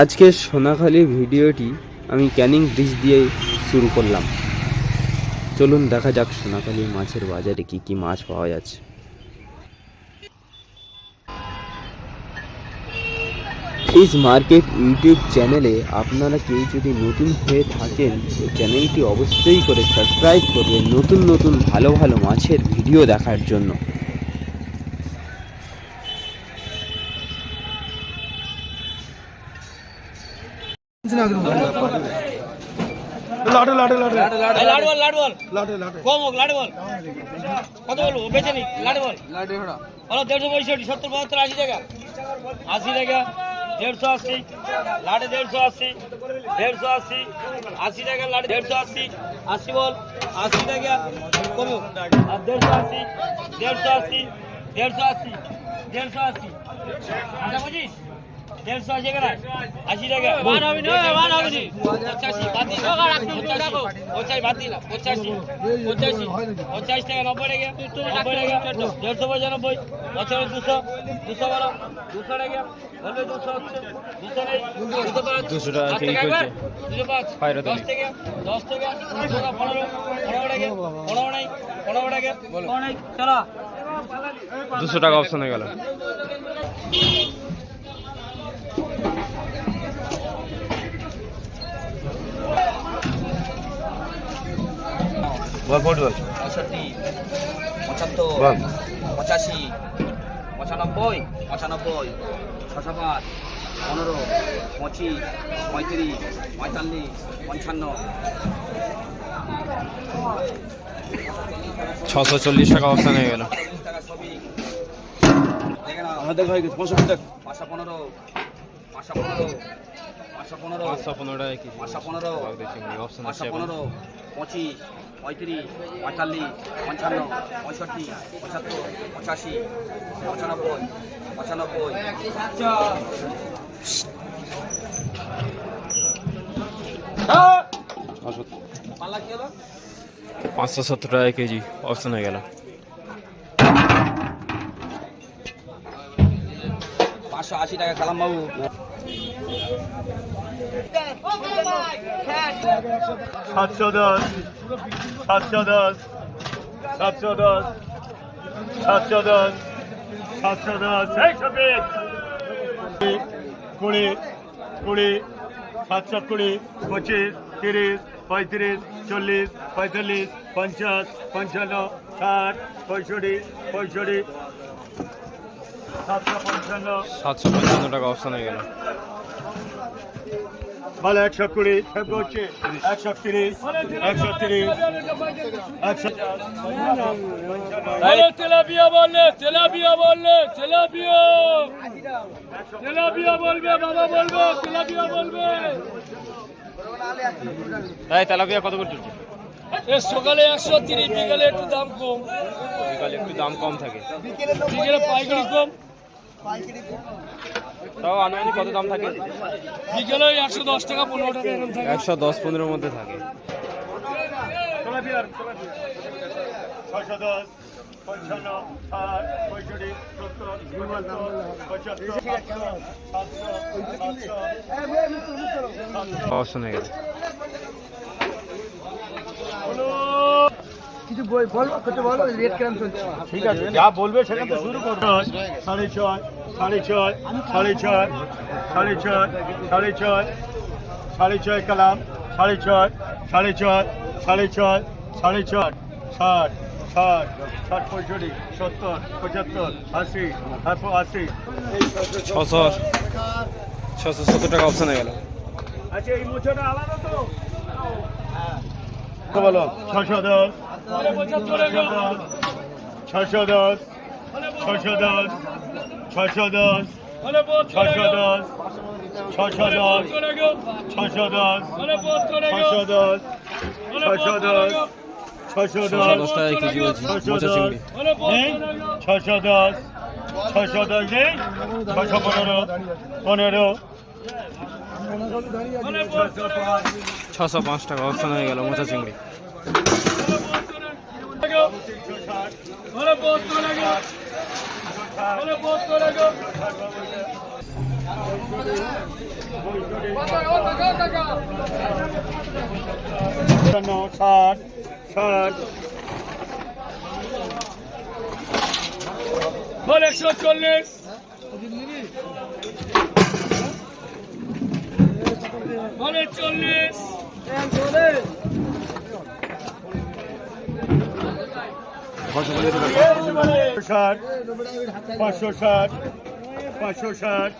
আজকের সোনাখালি ভিডিওটি আমি ক্যানিং ব্রিজ দিয়ে শুরু করলাম। চলুন দেখা যাক সোনাখালি মাছের বাজারে কি কি মাছ পাওয়া যাচ্ছে। ফিশ মার্কেট ইউটিউব চ্যানেলে আপনারা কেউ যদি নতুন হয়ে থাকেন, তো চ্যানেলটি অবশ্যই করে সাবস্ক্রাইব করবেন নতুন নতুন ভালো ভালো মাছের ভিডিও দেখার জন্য। লাটে লাটে লাটে লাড বল লাড বল। লাটে লাটে কম হোক লাড বল। কত বলব? বেচে নি লাড বল। হলো দেড়শো পঁয়ষট্টি সত্তর বাহাত্তর আশি টাকা। আশি টাকা দেড়শো আশি লাডে দেড়শো আশি দেড়শো আশি আশি টাকা লাডে দেড়শো আশি আশি বল আশি টাকা কমো আর দেড়শো আশি দেড়শো আশি দেড়শো আশি দেড়শো আশি। আচ্ছা বুঝিস? দেড়শো আশি টাকা। আশি। টাকা। মান হবে না মান হবে নি। পঁচাশি। বাদ দিন পঁচাশি বাদ দিলাম পঁচাশি। পঁচাশি। পঁচাশি টাকা নব্বই টাকা। নব্বই টাকা। দেড়শো পঁচানব্বই বছরে দুশো। দুশো বারো। দুশো টাকা। বলবে দুশো হচ্ছে। দুশো নেই। দুশো পাঁচ। দুশো টাকা পাঁচ কেজি টাকা করছে। একবার, দুশো পাঁচ। দশ নেই। টাকা। দশ টাকা। দুশো টাকা পনেরো। পনেরো টাকা। পনেরো নাই। পনেরো টাকা। পনেরো নাই। চলো। দুশো টাকা অপশন হয়ে গেল। পঁয়ষট্টি পঁচাত্তর বল। পঁচাশি পঁচানব্বই পঁচানব্বই ছশো পাঁচ পনেরো পঁচিশ পঁয়ত্রিশ পঁয়তাল্লিশ পঞ্চান্ন। ছশো চল্লিশ টাকা অপশন হয়ে গেল। আমাদের হয়ে গেছে পঁয়ষট্টি টাকা। পাঁচশো পনেরো পাঁচশো পনেরো পাঁচশো পনেরো। পাঁচশো পনেরো পাঁচশো পনেরো। পঁচিশ পঁয়ত্রিশ পঁয়তাল্লিশ পঞ্চান্ন পঁয়ষট্টি পঁচাত্তর পঁচাশি পঁচানব্বই পঁচানব্বই। পাঁচশো সত্তর টাকা কেজি অপশন হয়ে গেল। পাঁচশো আশি টাকা কালাম বাবু সাতশো দশ সাতশো দশ সাতশো দশ সাতশো দশ সাতশো দশ কুড়ি কুড়ি সাতশো কুড়ি পঁচিশ, তিরিশ, পঁয়ত্রিশ, চল্লিশ, পঁয়তাল্লিশ, পঞ্চাশ, পঞ্চান্ন, ষাট, পঁয়ষট্টি পঁয়ষট্টি। সাতশো পঞ্চান্ন। সাতশো পঞ্চান্ন টাকা অপশন হয়ে গেল। ভালো একশো কুড়ি হচ্ছে একশো তিরিশ একশো তিরিশ একশো তেলাপিয়া বললে তেলাপিয়া বললে তেলাপিয়া। তেলাপিয়া বলবে বাবা বলবে তেলাপিয়া বলবে। তাই তেলাপিয়া কত করে চলছে? এ সকালে একশো তিরিশ বিকালে একটু দাম কম। বিকালে একটু দাম কম থাকে। বিকেলে পাইকারি কম। তাও আনুমানিক কত দাম থাকে বিকেলে ওই একশো দশ টাকা পনেরো টাকা এরকম থাকে একশো দশ পনেরোর মধ্যে থাকে ছশো দশ পঞ্চান্ন ষাট পঁয়ষট্টি সত্তর পঁচাত্তর পঁচাত্তর সাতশো সাতশো সাতশো অপশন হয়ে গেল কিছু বলব কিছু বলো রেট কেমন চলছে। ঠিক আছে যা বলবে সেখান থেকে শুরু করব সাড়ে ছয় সাড়ে ছয় সাড়ে ছয় সাড়ে ছয় সাড়ে ছয় সাড়ে ছয় কালাম সাড়ে ছয় সাড়ে ছয় সাড়ে ছয় সাড়ে ছয় ষাট ষাট ষাট পঁয়ষট্টি সত্তর পঁচাত্তর আশি তারপর আশি। ছশো ছশো সত্তর টাকা অপশন হয়ে গেল। আচ্ছা এই মোচাটা আলাদা তো বলো। ছশো দশ ছশো দশ ছশো দশ ছশো দশ ছশো দশ ছশো দশ ছশো দশ ছশো দশ ছশো দশ ছশো দশ ছশো দশ ছশো দশ ছশো দশ নেই পনেরো পনেরো ছশো পাঁচ টাকা অপশন হয়ে গেল মোচা চিংড়ি ওরে বহুত তো লাগো ওরে বহুত তো লাগো ষাট ষাট একশো চল্লিশ। চল্লিশ। ষাট পাঁচশো ষাট পাঁচশো ষাট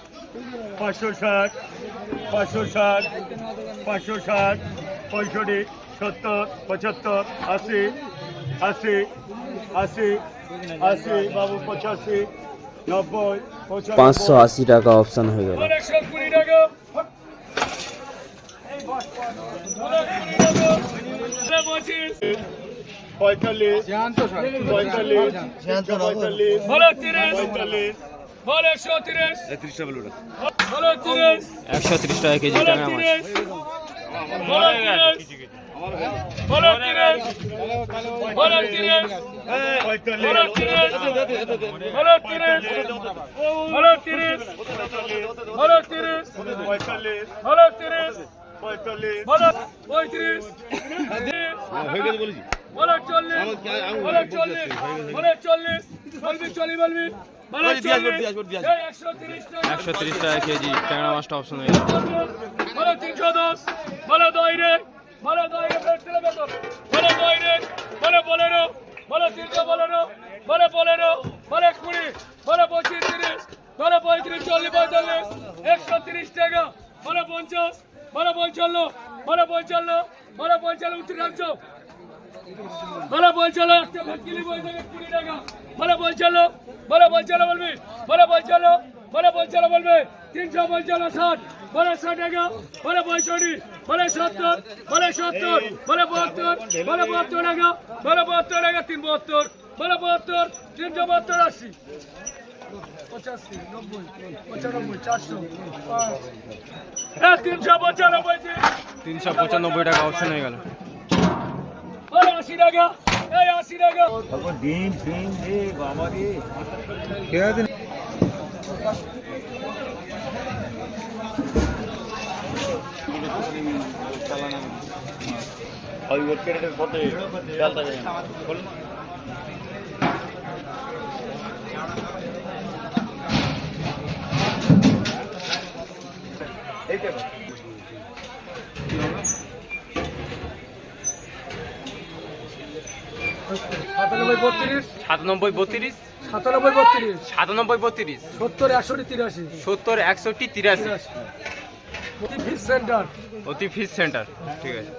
পাঁচশো ষাট পাঁচশো ষাট পাঁচশো ষাট পঁয়ষট্টি সত্তর পঁচাত্তর আশি আশি আশি আশি বাবু পঁচাশি নব্বই পাঁচশো আশি টাকা অপশান হয়ে গেল। টাকা। পঁয়তাল্লিশ পঁয়তাল্লিশ পঁয়তাল্লিশ পঁয়তাল্লিশ একশো তিরিশ টাকা কেজি টাকা পঁয়তাল্লিশ পঁয়তাল্লিশ। পঁয়ত্রিশ। হয়ে গেছে বলেছি। একশো তিরিশ টাকা। কেজি ট্যাংরা মাছটা অপশন হয়ে গেছে। বলো তিনশো দশ। বলো দই রে বলো দই রে বলো দই রে বলো বলেরো। বলো তিনশো বলেরো। বলো বলেরো। বলো কুড়ি। বলো পঁচিশ তিরিশ। বলো পঁয়ত্রিশ চল্লিশ পঁয়তাল্লিশ। একশো তিরিশ টাকা। বলো পঞ্চাশ। మన పోల్చోళ్ళు మన పోల్చోళ్ళు మన పోల్చోళ్ళు ఉంటున్నాడు మన పోల్చోళ్ళు మన పోల్చోళ్ళు మన పోల్చోళ్ళు বলবি మన పోల్చোলো మన పోల్చোলো বলবে, তিনশো পঞ্চান্ন ষাট বলে ষাট টাকা বলে পঁয়ষট্টি বলে সত্তর বলে সত্তর বলে বাহাত্তর বলে বাহাত্তর টাকা বলে বাহাত্তর টাকা, তিন বাহাত্তর বলে বাহাত্তর, তিনশো বাহাত্তর আশি। পঁচাশি হ্যাঁ, তিনশো পঁচানব্বই তিনশো পঁচানব্বই টাকা অপশন হয়ে গেল। আশি টাকা এই আশি টাকা। ডিম ফিম রে বাবা রে। সাতানব্বই বত্রিশ? সাতানব্বই বত্রিশ। সাতানব্বই বত্রিশ। সত্তর একষট্টি তিরাশি। সত্তর একষট্টি তিরাশি। অতি ফিস সেন্টার। অতি ফিস সেন্টার ঠিক আছে।